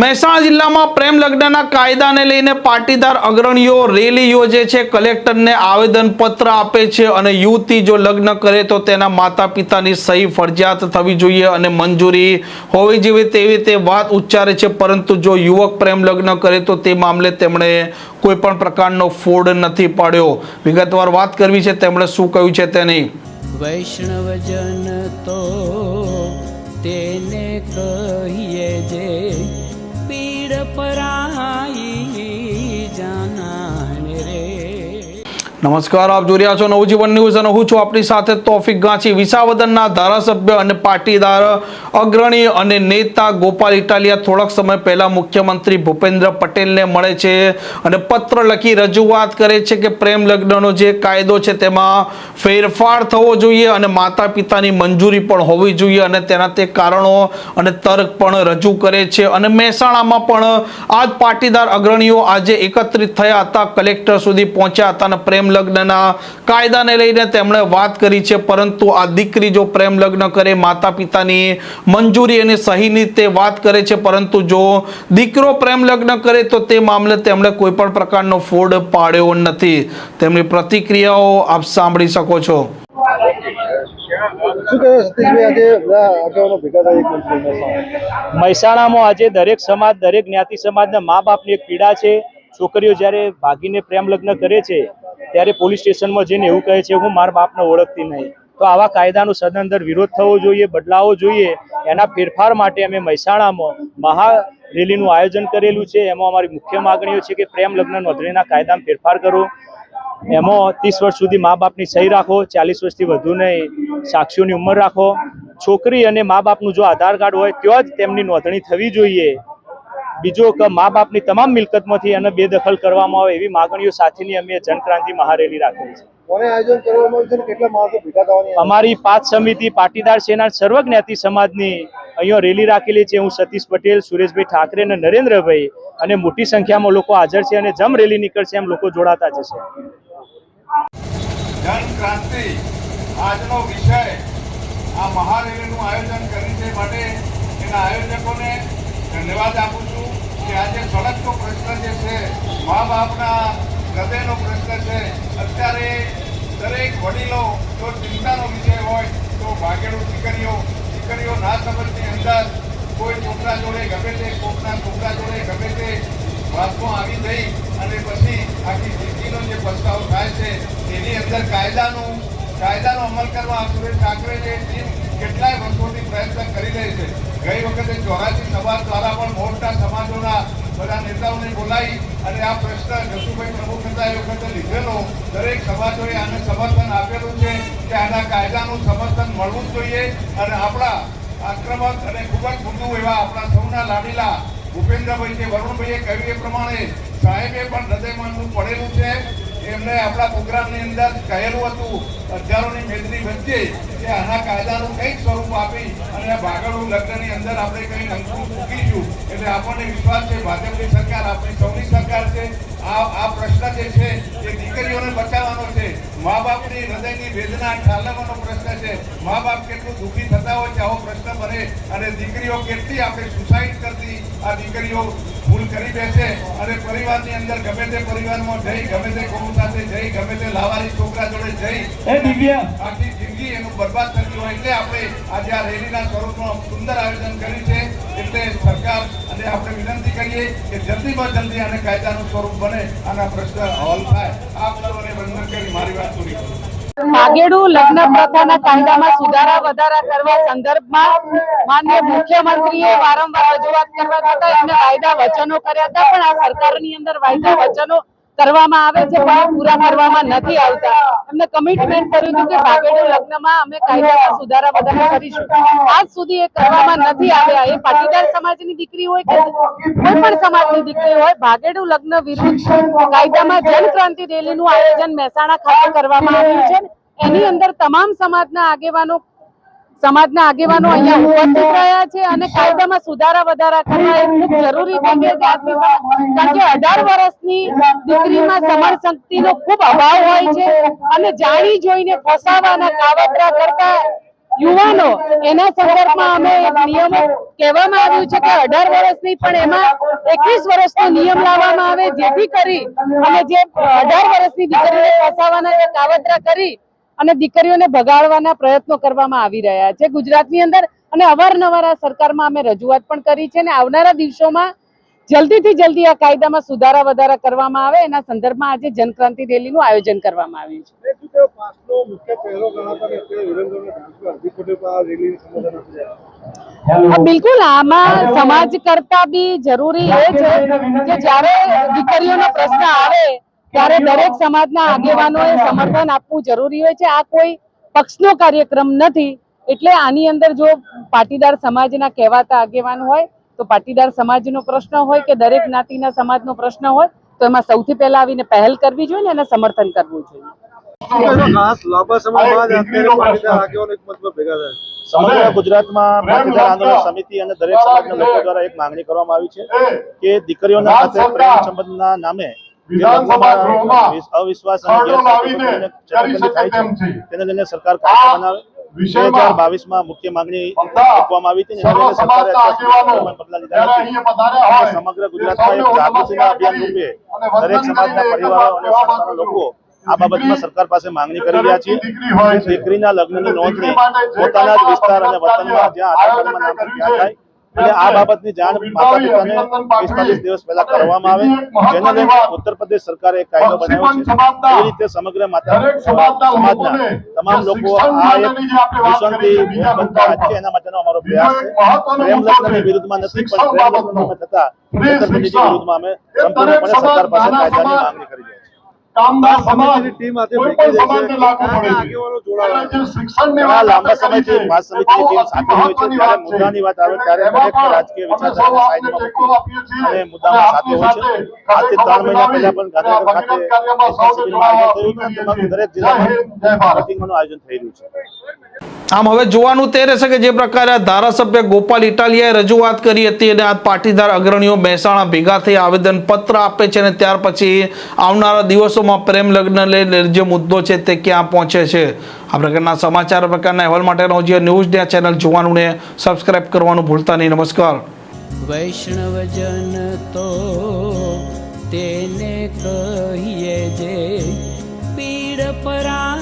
મહેસાણા જિલ્લામાં પ્રેમ લગ્નના કાયદાને લઈને પાટીદાર અગ્રણીઓ રેલી યોજે છે. કલેક્ટરને આવેદન પત્ર આપે છે અને યુવતી જો લગ્ન કરે તો તેના માતા પિતાની સહી ફરજિયાત થવી જોઈએ અને મંજૂરી હોવી જોઈએ તેવી તે વાત ઉચ્ચારે છે. પરંતુ જો યુવક પ્રેમ લગ્ન કરે તો તે મામલે તેમણે કોઈ પણ પ્રકારનો ફોડ નથી પાડ્યો. વિગતવાર વાત કરવી છે તેમણે શું કહ્યું છે તેની વૈષ્ણવજન તો તેને કહીએ જે નમસ્કાર, આપ જોઈ રહ્યા છો નવજીવન ન્યૂઝ અને હું છું આપણી સાથે તોફિક ગાંચી. વિસાવદનના ધારાસભ્ય અને પાટીદાર અગ્રણી અને નેતા ગોપાલ ઇટાલિયા થોડાક સમય પહેલા મુખ્યમંત્રી ભૂપેન્દ્ર પટેલને મળે છે અને પત્ર લખી રજૂઆત કરે છે કે પ્રેમ લગ્નનો જે કાયદો છે તેમાં ફેરફાર થવો જોઈએ અને માતા પિતાની મંજૂરી પણ હોવી જોઈએ અને તેના તે કારણો અને તર્ક પણ રજૂ કરે છે. અને મહેસાણામાં પણ આ પાટીદાર અગ્રણીઓ આજે એકત્રિત થયા હતા, કલેક્ટર સુધી પહોંચ્યા હતા અને પ્રેમ લગ્નના કાયદાને લઈને તેમણે વાત કરી છે પરંતુ આ દીકરી જો પ્રેમ લગ્ન કરે માતા પિતાની મંજૂરી અને સહીની તે વાત કરે છે પરંતુ જો દીકરો પ્રેમ લગ્ન કરે તો તે મામલે તેમણે કોઈ પણ પ્રકારનો ફોડ પાડ્યો નથી. તેમની પ્રતિક્રિયાઓ આપ સાંભળી શકો છો. મહેસાણામાં આજે દરેક સમાજ દરેક જ્ઞાતિ સમાજના મા બાપની એક પીડા છે. છોકરીઓ જ્યારે ભાગીને પ્રેમ લગ્ન કરે છે, ત્યારે પોલીસ સ્ટેશનમાં જઈને એવું કહે છે, હું મારા બાપને ઓળખતી નહીં. તો આવા કાયદાનો સદંતર વિરોધ થવો જોઈએ, બદલાવો જોઈએ. એના ફેરફાર માટે અમે મહેસાણામાં મહા રેલીનું આયોજન કરેલું છે. એમાં અમારી મુખ્ય માગણીઓ છે કે પ્રેમ લગ્ન નોંધણીના કાયદામાં ફેરફાર કરો. એમાં ત્રીસ વર્ષ સુધી મા બાપની સહી રાખો, ચાલીસ વર્ષથી વધુ નહીં, સાક્ષીઓની ઉંમર રાખો. છોકરી અને મા બાપનું જો આધાર કાર્ડ હોય ત્યાં જ તેમની નોંધણી થવી જોઈએ. બીજો કે મા બાપની તમામ મિલકતમાંથી એને બેદખલ કરવામાં આવે એવી માગણીઓ સાથેની અમે જનક્રાંતિ મહારેલી રાખેલી છે. કોને આયોજન કરવામાં આવ્યું છે ને કેટલા માણસો ભેગા થવાની અમારી પાંચ સમિતિ પાટીદાર સેના સર્વ જ્ઞાતિ સમાજની અહીંયા રેલી રાખેલી છે. હું સતીશ પટેલ સુરેશભાઈ ઠાકરે અને નરેન્દ્રભાઈ અને મોટી સંખ્યામાં લોકો હાજર છે અને જમ રેલી નીકળશે એમ લોકો જોડાતા જશે જનક્રાંતિ આજનો વિષય આ મહારેલીનું આયોજન કરી છે માટે એના આયોજકોને ધન્યવાદ આપું છું કે આજે સડકનો પ્રશ્ન જે છે મા બાપના હૃદયનો પ્રશ્ન છે. અત્યારે દરેક વડીલો જો ચિંતાનો વિષય હોય, તો ભાગેડું દીકરીઓ દીકરીઓ ના સમજની અંદર કોઈ છોકરા જોડે ગમે તે, કોકના છોકરા જોડે ગમે તે વાતમાં આવી જઈ અને પછી આખી જિંદગીનો જે પસ્તાવો થાય છે, એની અંદર કાયદાનું, કાયદાનો અમલ કરવા સુરેશ ઠાકરેની ટીમ કેટલાય વર્ષોથી પ્રયત્ન કરી રહી છે. ગઈ વખતે ચોરાસી સમાજ દ્વારા પણ મોટા સમાજોના બધા નેતાઓને બોલાવી અને આ પ્રશ્ન જસુભાઈ પ્રમુખ એ વખતે લીધેલો. દરેક સમાજોએ આને સમર્થન આપેલું છે કે આના કાયદાનું સમર્થન મળવું જ જોઈએ અને આપણા આક્રમક અને ખૂબ જ મૃદુ એવા આપણા સૌના લાડીલા ભૂપેન્દ્રભાઈ કે વરુણભાઈએ કહ્યું એ પ્રમાણે સાહેબે પણ હૃદયમાંનું પડેલું છે. એમને આપણા પ્રોગ્રામની અંદર કહેલું હતું હજારોની મેદની વચ્ચે, કે આના કાયદાનું કંઈક સ્વરૂપ આપી અને ભાગળું લગ્નની અંદર આપણે કંઈ અંકુશ મૂકીશું એટલે આપણને વિશ્વાસ છે, ભાજપની સરકાર, આપણી સૌની સરકાર છે. આ આ પ્રશ્ન જે છે, એ દીકરીઓને બચાવવાનો છે. મા બાપની હૃદયની વેદના ઠાલવવાનો પ્રશ્ન છે. મા બાપ કેટલું દુઃખી થતા હોય છે આવો પ્રશ્ન બને. અને દીકરીઓ કેટલી આપણે સુસાઇડ કરતી આ દીકરીઓ ભૂલ કરી બેસે. અને પરિવારની અંદર ગમે તે પરિવારમાં જઈ ગમે તે કોમ સાથે જઈ ગમે તે લાવારી છોકરા જોડે જઈ. એ દિવ્ય. આખી જિંદગી એનું બરબાદ થતી હોય એટલે આપણે આજે આ રેલીના સ્વરૂપનું સુંદર આયોજન કર્યું છે. એટલે સરકાર અને આપણે વિનંતી કરીએ કે જલ્દીમાં જલ્દી આને કાયદાનું સ્વરૂપ બને આના પ્રશ્ન હલ થાય. ભાગેડુ લગ્ન પ્રથાના કાયદામાં સુધારા વધારા કરવા સંદર્ભમાં માન્ય મુખ્યમંત્રીએ વારંવાર રજૂઆત કરવા છતાં એમને વાયદા વચનો કર્યા હતા, પણ આ સરકારની અંદર વાયદા વચનો કરવામાં આવે છે, પણ પૂરા કરવામાં નથી આવતા. એમને કમિટમેન્ટ કર્યું હતું કે ભાગેડુ લગ્નમાં અમે કાયદામાં સુધારા વધારા કરીશું. આજ સુધી એ કરવામાં નથી આવ્યા. એ પાટીદાર સમાજની દીકરી હોય કે કોઈ પણ સમાજની દીકરી હોય, ભાગેડુ લગ્ન વિરુદ્ધ કાયદામાં જનક્રાંતિ રેલીનું આયોજન મહેસાણા ખાતે કરવામાં આવ્યું છે એની અંદર તમામ સમાજના આગેવાનો સમાજના આગેવાનો અહીંયા ઉપસ્થિત રહ્યા છે અને કાયદામાં સુધારા વધારા કરવા એ ખૂબ જરૂરી છે કારણ કે અઢાર વર્ષની દીકરીમાં સમર શક્તિનો ખૂબ અભાવ હોય છે અને જાણી જોઈને ફસાવાના કાવતરા કરતા યુવાનો, એના સંદર્ભમાં અમે નિયમો કહેવામાં આવ્યું છે કે અઢાર વર્ષની પણ એમાં એકવીસ વર્ષનો નિયમ લાવવામાં આવે, જેથી કરી અને જે અઢાર વર્ષની દીકરીને ફસાવાના જે કાવતરા કરી અને દીકરીઓને ભગાડવાના પ્રયત્નો કરવામાં આવી રહ્યા છે ગુજરાતની અંદર. અને અવારનવાર આ સરકારમાં અમે રજૂઆત પણ કરી છે અને આવનારા દિવસોમાં જલ્દીથી જલ્દી આ કાયદામાં સુધારા વધારા કરવામાં આવે. એના સંદર્ભમાં આજે જનક્રાંતિ રેલીનું આયોજન કરવામાં આવ્યું છે. બિલકુલ. આમાં સમાજ કરતા બી જરૂરી એ છે કે જ્યારે દીકરીઓનો પ્રશ્ન આવે ત્યારે દરેક સમાજના આગેવાનોએ સમર્થન આપવું જરૂરી હોય છે. આ કોઈ પક્ષનો કાર્યક્રમ નથી. એટલે આની અંદર જો પાટીદાર સમાજના કહેવાતા આગેવાન હોય તો પાટીદાર સમાજનો પ્રશ્ન હોય કે દરેક જ્ઞાતિના સમાજનો પ્રશ્ન હોય તો એમાં સૌથી પહેલા આવીને પહેલ કરવી જોઈએ ને એને સમર્થન કરવું જોઈએ. સમગ્ર ગુજરાતમાં પાટીદાર આંદોલન સમિતિ અને દરેક સમાજના લોકો દ્વારા એક માંગણી કરવામાં આવી છે કે દીકરીઓના સાથે પ્રેમ સંબંધના નામે અવિશ્વાસ છે. તેને લઈને સરકાર કાયદો બનાવે. બે હજાર બાવીસમાં મુખ્ય માંગણી મૂકવામાં આવી હતી અને સરકારે અત્યાર સુધી કોઈ પગલાં લીધા નથી. સમગ્ર ગુજરાતમાં એક જાગૃતિના અભિયાન રૂપે દરેક સમાજના પરિવારો અને સંસ્થાના લોકો આ બાબતમાં સરકાર પાસે માંગણી કરી રહ્યા છીએ કે દીકરીના લગ્નની નોંધણી પોતાના જ વિસ્તાર અને વતનમાં જ્યાં આધાર કાર્ડમાં નામ ત્યાં થાય અને આ બાબતની જાણ માતા પિતાને પિસ્તાલીસ દિવસ પહેલા કરવામાં આવે. જેને લઈને ઉત્તર પ્રદેશ સરકારે એક કાયદો બનાવ્યો છે. એ રીતે સમગ્ર માતા સમાજના તમામ લોકો આ એક દૂષણથી બનતા અટકે એના માટેનો અમારો પ્રયાસ છે. પ્રેમ લગ્નની વિરુદ્ધમાં નથી પણ પ્રેમ લગ્નમાં થતા છેતરપિંડીની વિરુદ્ધમાં અમે સંપૂર્ણપણે સરકાર પાસે કાયદાની માંગણી કરી કામદાર સમાજની ટીમ આજે ભેગી થઈ છે. કયા આગેવાનો લાંબા સમયથી માસ સમિતિની ટીમ સાથે હોય છે. જ્યારે મુદ્દાની વાત આવે ત્યારે દરેક રાજકીય વિચારધારાને સાઈડમાં અને મુદ્દામાં સાથે હોય છે. આજથી ત્રણ મહિના પહેલા પણ ગાંધીનગર ખાતે દરેક જિલ્લામાં મિટિંગોનું આયોજન થઈ રહ્યું છે. આમ હવે જોવાનું તે રહેશે કે જે પ્રકારે આ ધારાસભ્ય ગોપાલ ઇટાલિયાએ રજૂઆત કરી હતી અને આ પાટીદાર અગ્રણીઓ મહેસાણા ભેગા થઈ આવેદન પત્ર આપે છે અને ત્યાર પછી આવનારા દિવસોમાં પ્રેમ લગ્ન લઈને જે મુદ્દો છે તે ક્યાં પહોંચે છે? આ પ્રકારના સમાચાર પ્રકારના અહેવાલ માટેનો જે ન્યૂઝ ડે ચેનલ જોવાનું ને સબસ્ક્રાઇબ કરવાનું ભૂલતા નહીં. નમસ્કાર. વૈષ્ણવજન તો તેને કહીએ જે પીડ પરા